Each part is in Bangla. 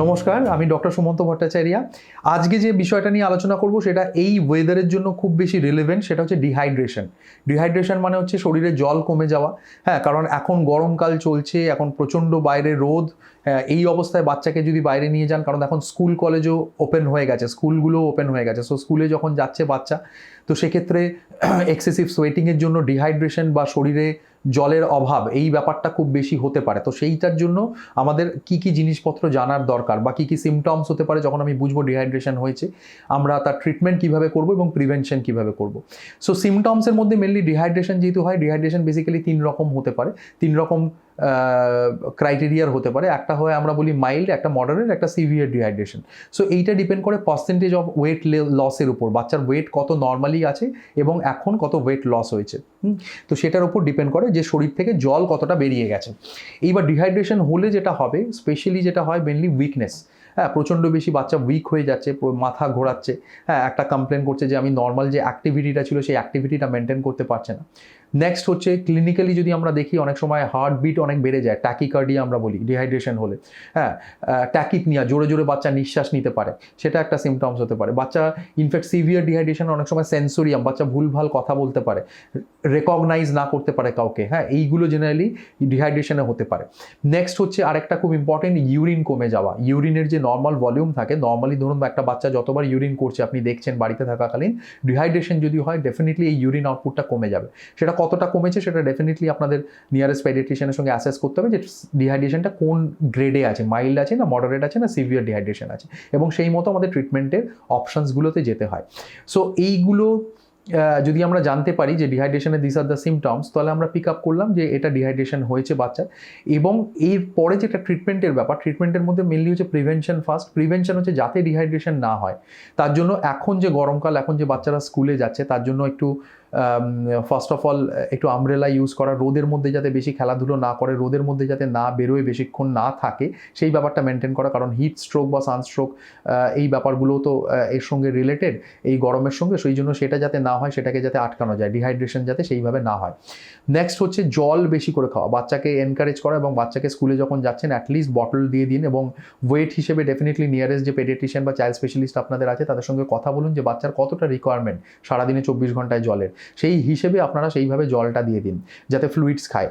নমস্কার আমি ডক্টর সুমন্ত ভট্টাচার্যা। আজকে যে বিষয়টা নিয়ে আলোচনা করব সেটা এই ওয়েদারের জন্য খুব বেশি রিলেভেন্ট সেটা হচ্ছে ডিহাইড্রেশন ডিহাইড্রেশন মানে হচ্ছে শরীরে জল কমে যাওয়া। হ্যাঁ কারণ এখন গরমকাল চলছে এখন প্রচণ্ড বাইরে রোদ। হ্যাঁ, এই অবস্থায় বাচ্চাকে যদি বাইরে নিয়ে যান কারণ এখন স্কুল কলেজও ওপেন হয়ে গেছে স্কুলগুলো ওপেন হয়ে গেছে। সো স্কুলে যখন যাচ্ছে বাচ্চা তো সেক্ষেত্রে এক্সেসিভ সোয়েটিংয়ের জন্য ডিহাইড্রেশন বা শরীরে জলের অভাব, এই ব্যাপারটা খুব বেশি হতে পারে। তো সেইটার জন্য আমাদের কি কি জিনিসপত্র জানার দরকার বা কি কি সিমটমস হতে পারে যখন আমি বুঝব ডিহাইড্রেশন হয়েছে, আমরা তার ট্রিটমেন্ট কীভাবে করব এবং প্রিভেনশন কীভাবে করব। সো সিমটমসের মধ্যে মেনলি ডিহাইড্রেশন যেহেতু হয় ডিহাইড্রেশন বেসিক্যালি তিন রকম হতে পারে। তিন রকম ক্রাইটেরিয়ার হতে পারে। একটা হয় আমরা বলি মাইল্ড একটা মডারেট একটা সিভিয়ার ডিহাইড্রেশন সো এইটা ডিপেন্ড করে পার্সেন্টেজ অফ ওয়েট লসের উপর, বাচ্চার ওয়েট কত নর্মালি আছে এবং এখন কত ওয়েট লস হয়েছে? তো সেটার উপর ডিপেন্ড করে যে শরীর থেকে জল কতটা বেরিয়ে গেছে। এইবার ডিহাইড্রেশন হলে যেটা হবে স্পেশালি যেটা হয় মেনলি উইকনেস হ্যাঁ প্রচণ্ড বেশি বাচ্চা উইক হয়ে যাচ্ছে মাথা ঘোরাচ্ছে। হ্যাঁ একটা কমপ্লেন করছে যে আমি নর্মাল যে অ্যাক্টিভিটিটা ছিল, সেই অ্যাক্টিভিটিটা মেনটেন করতে পারছে না। নেক্সট হচ্ছে ক্লিনিক্যালি যদি আমরা দেখি, অনেক সময় হার্ট বিট অনেক বেড়ে যায় ট্যাকিকার্ডিয়া আমরা বলি ডিহাইড্রেশন হলে। হ্যাঁ ট্যাকিকনিয়া জোরে জোরে বাচ্চা নিঃশ্বাস নিতে পারে, সেটা একটা সিমটমস হতে পারে। বাচ্চা ইনফ্যাক্ট সিভিয়ার ডিহাইড্রেশন অনেক সময় সেন্সোরিয়াম বাচ্চা ভুলভাল কথা বলতে পারে রেকগনাইজ না করতে পারে কাউকে। হ্যাঁ এইগুলো জেনারেলি ডিহাইড্রেশনে হতে পারে। নেক্সট হচ্ছে আরেকটা খুব ইম্পর্টেন্ট ইউরিন কমে যাওয়া। ইউরিনের যে নর্মাল ভলিউম থাকে নর্মালি ধরুন একটা বাচ্চা যতবার ইউরিন করছে, আপনি দেখছেন বাড়িতে থাকাকালীন ডিহাইড্রেশন যদি হয় ডেফিনেটলি এই ইউরিন আউটপুটটা কমে যাবে। সেটা কতটা কমেছে সেটা ডেফিনেটলি আপনাদের নিয়ারেস্ট পেডিয়াট্রিশিয়ানের সঙ্গে অ্যাসেস করতে হবে যে ডিহাইড্রেশনটা কোন গ্রেডে আছে মাইল্ড আছে না মডারেট আছে না সিভিয়ার ডিহাইড্রেশন আছে। এবং সেই মতো আমাদের ট্রিটমেন্টের অপশানসগুলোতে যেতে হয়। সো এইগুলো যদি আমরা জানতে পারি যে ডিহাইড্রেশনের দিস আর দ্য সিমটমস তাহলে আমরা পিক আপ করলাম যে এটা ডিহাইড্রেশন হয়েছে বাচ্চার। এবং এর পরে যেটা ট্রিটমেন্টের ব্যাপার ট্রিটমেন্টের মধ্যে মেনলি হচ্ছে প্রিভেনশন ফার্স্ট প্রিভেনশন হচ্ছে যাতে ডিহাইড্রেশন না হয়। তার জন্য এখন যে গরমকাল, এখন যে বাচ্চারা স্কুলে যাচ্ছে, তার জন্য একটু ফার্স্ট অফ অল একটু আমব্রেলা ইউজ করা, রোদের মধ্যে যাতে বেশি খেলাধুলো না করে, রোদের মধ্যে যাতে না বেরোয়, বেশিক্ষণ না থাকে, সেই ব্যাপারটা মেনটেন করা, কারণ হিট স্ট্রোক বা সানস্ট্রোক এই ব্যাপারগুলো তো এর সঙ্গে রিলেটেড এই গরমের সঙ্গে, সেই জন্য সেটা যাতে না হয়, সেটাকে যাতে আটকানো যায় ডিহাইড্রেশন যাতে সেইভাবে না হয়। নেক্সট হচ্ছে জল বেশি করে খাওয়া, বাচ্চাকে এনকারেজ করা এবং বাচ্চাকে স্কুলে যখন যাচ্ছেন অ্যাটলিস্ট বটল দিয়ে দিন এবং ওয়েট হিসেবে ডেফিনেটলি নিয়ারেস্ট যে পেডিয়াট্রিশিয়ান বা চাইল্ড স্পেশালিস্ট আপনাদের আছে, তাদের সঙ্গে কথা বলুন যে বাচ্চার কতটা রিকোয়ারমেন্ট সারাদিনে চব্বিশ ঘন্টায় জলের। সেই হিসেবে আপনারা সেইভাবে জলটা দিয়ে দিন, যাতে ফ্লুইডস খায়।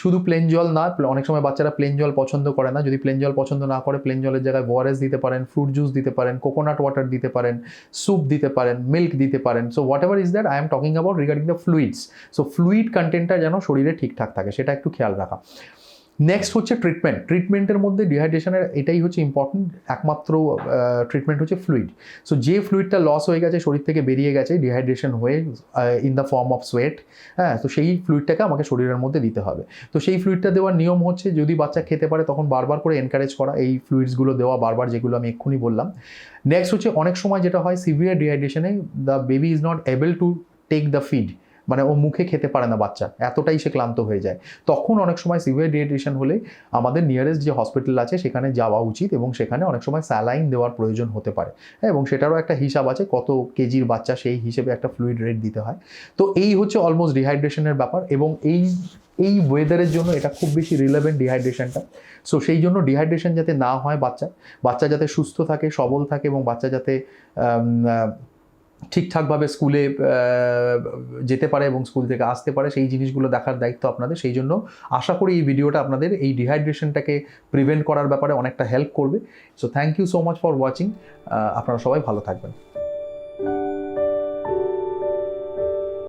শুধু প্লেন জল না অনেক সময় বাচ্চারা প্লেন জল পছন্দ করে না। যদি প্লেন জল পছন্দ না করে প্লেন জলের জায়গায় ওয়ারেস দিতে পারেন ফ্রুট জুস দিতে পারেন কোকোনাট ওয়াটার দিতে পারেন স্যুপ দিতে পারেন মিল্ক দিতে পারেন। So whatever is that I am talking about regarding the fluids so fluid কন্টেন্টটা যেন শরীরে ঠিকঠাক থাকে, সেটা একটু খেয়াল রাখা। নেক্সট হচ্ছে ট্রিটমেন্ট ট্রিটমেন্টের মধ্যে ডিহাইড্রেশনের এটাই হচ্ছে ইম্পর্টেন্ট একমাত্র ট্রিটমেন্ট হচ্ছে ফ্লুইড সো যে ফ্লুইডটা লস হয়ে গেছে, শরীর থেকে বেরিয়ে গেছে ডিহাইড্রেশন হয়ে in the form of sweat হ্যাঁ তো সেই ফ্লুইডটাকে আমাকে শরীরের মধ্যে দিতে হবে। তো সেই ফ্লুইডটা দেওয়ার নিয়ম হচ্ছে, যদি বাচ্চা খেতে পারে, তখন বারবার করে এনকারেজ করা, এই ফ্লুইডসগুলো দেওয়া বারবার, যেগুলো আমি এক্ষুনি বললাম। নেক্সট হচ্ছে, অনেক সময় যেটা হয় severe ডিহাইড্রেশনে the baby is not able to take the feed মানে ও মুখে খেতে পারে না বাচ্চা এতটাই সে ক্লান্ত হয়ে যায়। তখন অনেক সময় সিভিয়ার ডিহাইড্রেশন হলে আমাদের নিয়ারেস্ট যে হসপিটাল আছে সেখানে যাওয়া উচিত এবং সেখানে অনেক সময় স্যালাইন দেওয়ার প্রয়োজন হতে পারে। হ্যাঁ, এবং সেটারও একটা হিসাব আছে কত কেজির বাচ্চা সেই হিসেবে একটা ফ্লুইড রেট দিতে হয়। তো এই হচ্ছে অলমোস্ট ডিহাইড্রেশনের ব্যাপার এবং এই এই ওয়েদারের জন্য এটা খুব বেশি রিলেভেন্ট ডিহাইড্রেশনটা সো সেই জন্য ডিহাইড্রেশন যাতে না হয় বাচ্চা বাচ্চা যাতে সুস্থ থাকে সবল থাকে এবং বাচ্চা যাতে ঠিকঠাকভাবে স্কুলে যেতে পারে এবং স্কুল থেকে আসতে পারে, সেই জিনিসগুলো দেখার দায়িত্ব আপনাদের। সেই জন্য আশা করি এই ভিডিওটা আপনাদের এই ডিহাইড্রেশনটাকে প্রিভেন্ট করার ব্যাপারে অনেকটা হেল্প করবে। So thank you so much for watching আপনারা সবাই ভালো থাকবেন।